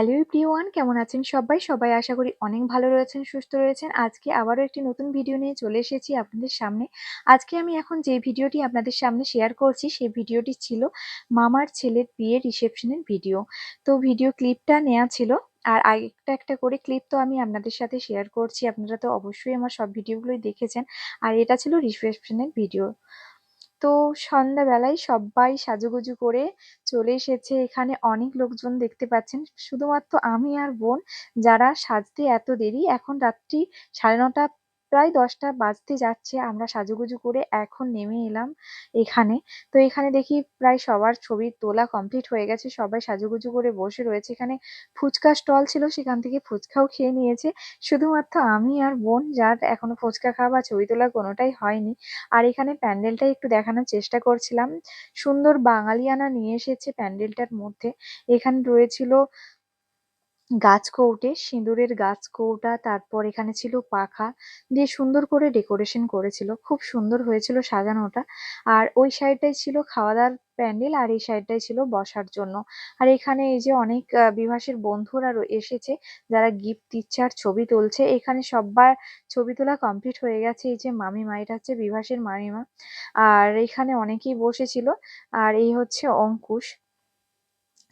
Hello everyone, কেমন আছেন সবাই? সবাই আশা করি অনেক ভালো রয়েছেন, সুস্থ রয়েছেন। আজকে আবারও একটি নতুন ভিডিও নিয়ে চলে এসেছি আপনাদের সামনে। আজকে আমি এখন যে ভিডিওটি আপনাদের সামনে শেয়ার করছি সেই ভিডিওটি ছিল মামার ছেলের বিয়ের রিসেপশনের ভিডিও তো ভিডিও ক্লিপটা নেওয়া ছিল। আর একটা একটা করে ক্লিপ তো আমি আপনাদের সাথে শেয়ার করছি। আপনারা তো অবশ্যই আমার সব ভিডিওগুলোই দেখেছেন। আর এটা ছিল রিসেপশনের ভিডিও তো সন্ধ্যাবেলায় সব্বাই সাজুগুজু করে চলে এসেছে। এখানে অনেক লোকজন দেখতে পাচ্ছেন। শুধুমাত্র আমি আর বোন, যারা সাজতে এত দেরি, এখন রাত্রি সাড়ে নটা প্রায় দশটা বাজতে যাচ্ছে, আমরা সাজুগুজু করে এখন নেমে এলাম এখানে। তো এখানে দেখি প্রায় সবার ছবি তোলা কমপ্লিট হয়ে গেছে, সবাই সাজুগুজু করে বসে রয়েছে। এখানে ফুচকা স্টল ছিল, সেখান থেকে ফুচকাও খেয়ে নিয়েছে। শুধুমাত্র আমি আর বোন, যার এখনও ফুচকা খাওয়া বা ছবি তোলা কোনোটাই হয়নি। আর এখানে প্যান্ডেলটাই একটু দেখানোর চেষ্টা করছিলাম। সুন্দর বাঙালিয়ানা নিয়ে এসেছে প্যান্ডেলটার মধ্যে। এখানে রয়েছিল গাছ কৌটে, সিঁদুরের গাছ কৌটা, তারপর এখানে ছিল পাখা দিয়ে সুন্দর করে ডেকোরেশন করেছিল। খুব সুন্দর হয়েছিল সাজানোটা। আর ওই সাইডটাই ছিল খাওয়া দাওয়ার প্যান্ডেল আর এই সাইডটাই ছিল বসার জন্য। আর এখানে এই যে অনেক বিভাসের বন্ধুরা এসেছে যারা গিফট দিচ্ছে আর ছবি তুলছে। এখানে সব্বার ছবি তোলা কমপ্লিট হয়ে গেছে। এই যে মামি মাইটা হচ্ছে বিভাসের মামিমা। আর এখানে অনেকেই বসেছিল। আর এই হচ্ছে অঙ্কুশ।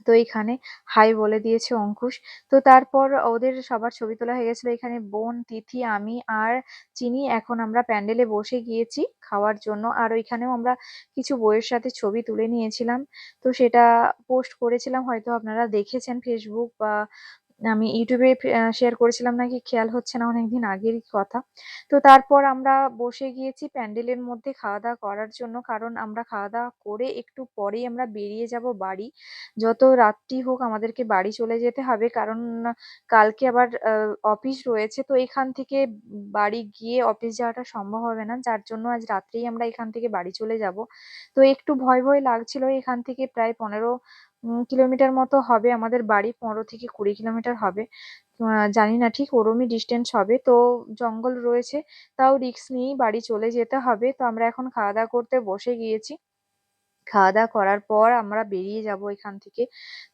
তো এইখানে হাই বলে দিয়েছে অঙ্কুশ। তো তারপর ওদের সবার ছবি তোলা হয়ে গেছিল এখানে বোন, তিথি, আমি আর চিনি। এখন আমরা প্যান্ডেলে বসে গিয়েছি খাওয়ার জন্য। আর ওইখানেও আমরা কিছু বইয়ের সাথে ছবি তুলে নিয়েছিলাম। তো সেটা পোস্ট করেছিলাম, হয়তো আপনারা দেখেছেন ফেসবুক বা আমি ইউটিউবে শেয়ার করেছিলাম নাকি, খেয়াল হচ্ছে না, অনেকদিন আগেরই কথা। তো তারপর আমরা বসে গিয়েছি প্যান্ডেলের মধ্যে খাওয়া দাওয়া করার জন্য, কারণ আমরা খাওয়া দাওয়া করে একটু পরেই আমরা বেরিয়ে যাব বাড়ি। যত রাত্রি হোক আমাদেরকে বাড়ি চলে যেতে হবে, কারণ কালকে আবার অফিস রয়েছে। তো এখান থেকে বাড়ি গিয়ে অফিস যাওয়াটা সম্ভব হবে না, যার জন্য আজ রাত্রেই আমরা এখান থেকে বাড়ি চলে যাব। তো একটু ভয় ভয় লাগছিল, এখান থেকে প্রায় পনেরো কিলোমিটার মতো হবে। আমাদের বাড়ি পনেরো থেকে কুড়ি কিলোমিটার হবে। জানি না ঠিক, ওরমই ডিস্টেন্স হবে। তো জঙ্গল রয়েছে, তাও রিস্ক নিয়েই বাড়ি চলে যেতে হবে। তো আমরা এখন খাওয়া দাওয়া করতে বসে গিয়েছি। খাওয়া দাওয়া করার পর আমরা বেরিয়ে যাব এখান থেকে।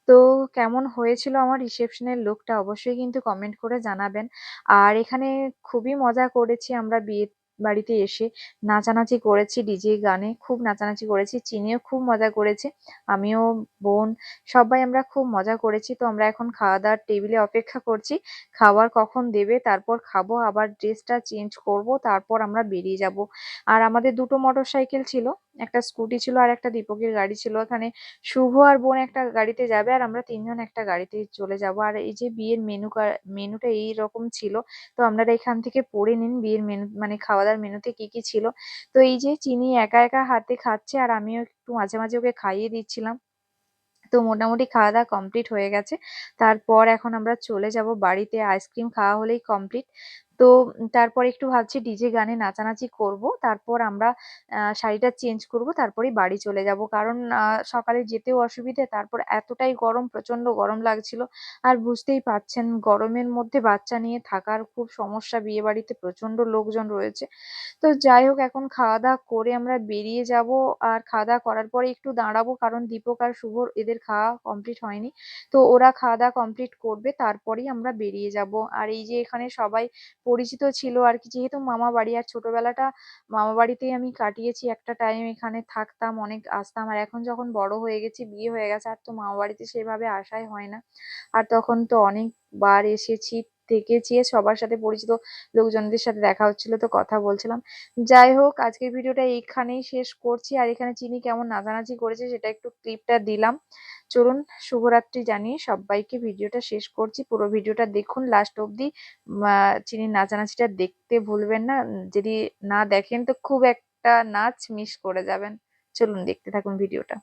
তো কেমন হয়েছিল আমার রিসেপশনের লুকটা অবশ্যই কিন্তু কমেন্ট করে জানাবেন। আর এখানে খুবই মজা করেছি আমরা বিয়ে বাড়িতে এসে নাচানাচি করেছি, ডিজে গানে খুব নাচানাচি করেছি, চিনিও খুব মজা করেছে, আমিও, বোন সবাই আমরা খুব মজা করেছি। তো আমরা এখন খাওয়া দাওয়ার টেবিলে অপেক্ষা করছি খাবার কখন দেবে, তারপর খাব, আবার ড্রেসটা চেঞ্জ করব, তারপর আমরা বেরিয়ে যাব। আর আমাদের দুটো মোটর সাইকেল ছিল একটা স্কুটি ছিল আর একটা দীপকের গাড়ি ছিল। এখানে শুভ আর বোন একটা গাড়িতে যাবে আর আমরা তিনজন একটা গাড়িতে চলে যাব। আর এই যে বিয়ের মেনু মেনুটা এই রকম ছিল। তো আপনারা এখান থেকে পড়ে নিন বিয়ের মেনু মানে খাওয়া দাওয়ার মেনুতে কি কি ছিল। তো এই যে চিনি একা একা হাতে খাচ্ছে আর আমিও একটু মাঝে মাঝে ওকে খাইয়ে দিচ্ছিলাম। তো মোটামুটি খাওয়া দাওয়া কমপ্লিট হয়ে গেছে। তারপর এখন আমরা চলে যাব বাড়িতে। আইসক্রিম খাওয়া হলেই কমপ্লিট তো তারপর একটু ভাবছি ডিজে গানে নাচানাচি করব, তারপর আমরা শাড়িটা চেঞ্জ করব, তারপরেই বাড়ি চলে যাব। কারণ সকালে যেতেও অসুবিধে, তারপর এতটাই গরম প্রচণ্ড গরম লাগছিল, আর বুঝতেই পাচ্ছেন গরমের মধ্যে বাচ্চা নিয়ে থাকার খুব সমস্যা, বিয়ে বাড়িতে প্রচণ্ড লোকজন রয়েছে। তো যাই হোক, এখন খাওয়া দাওয়া করে আমরা বেরিয়ে যাব, আর খাওয়া দাওয়া করার পরে একটু দাঁড়াবো, কারণ দীপক আর শুভর এদের খাওয়া কমপ্লিট হয়নি। তো ওরা খাওয়া দাওয়া কমপ্লিট করবে, তারপরেই আমরা বেরিয়ে যাব। আর এই যে এখানে সবাই পরিচিত ছিল আর কি। যেহেতু মামা বাড়ি আর ছোটবেলাটা মামা বাড়িতেই আমি কাটিয়েছি, একটা টাইম এখানে থাকতাম, অনেক আসতাম। আর এখন যখন বড় হয়ে গেছি, বিয়ে হয়ে গেছে, আর তো মামা বাড়িতে সেভাবে আসাই হয় না। আর তখন তো অনেকবার এসেছি থেকেছি সবার সাথে পরিচিত লোকজনদের সাথে দেখা হচ্ছিল তো কথা বলছিলাম। যাই হোক, আজকের ভিডিওটা এইখানেই শেষ করছি। আর এখানে চিনি কেমন নাচানাচি করেছে সেটা একটু ক্লিপটা দিলাম। চলুন, শুভরাত্রি জানিয়ে সবাইকে ভিডিওটা শেষ করছি। পুরো ভিডিওটা দেখুন লাস্ট অবধি চিনির নাচানাচিটা দেখতে ভুলবেন না। যদি না দেখেন তো খুব একটা নাচ মিস করে যাবেন। চলুন, দেখতে থাকুন ভিডিওটা।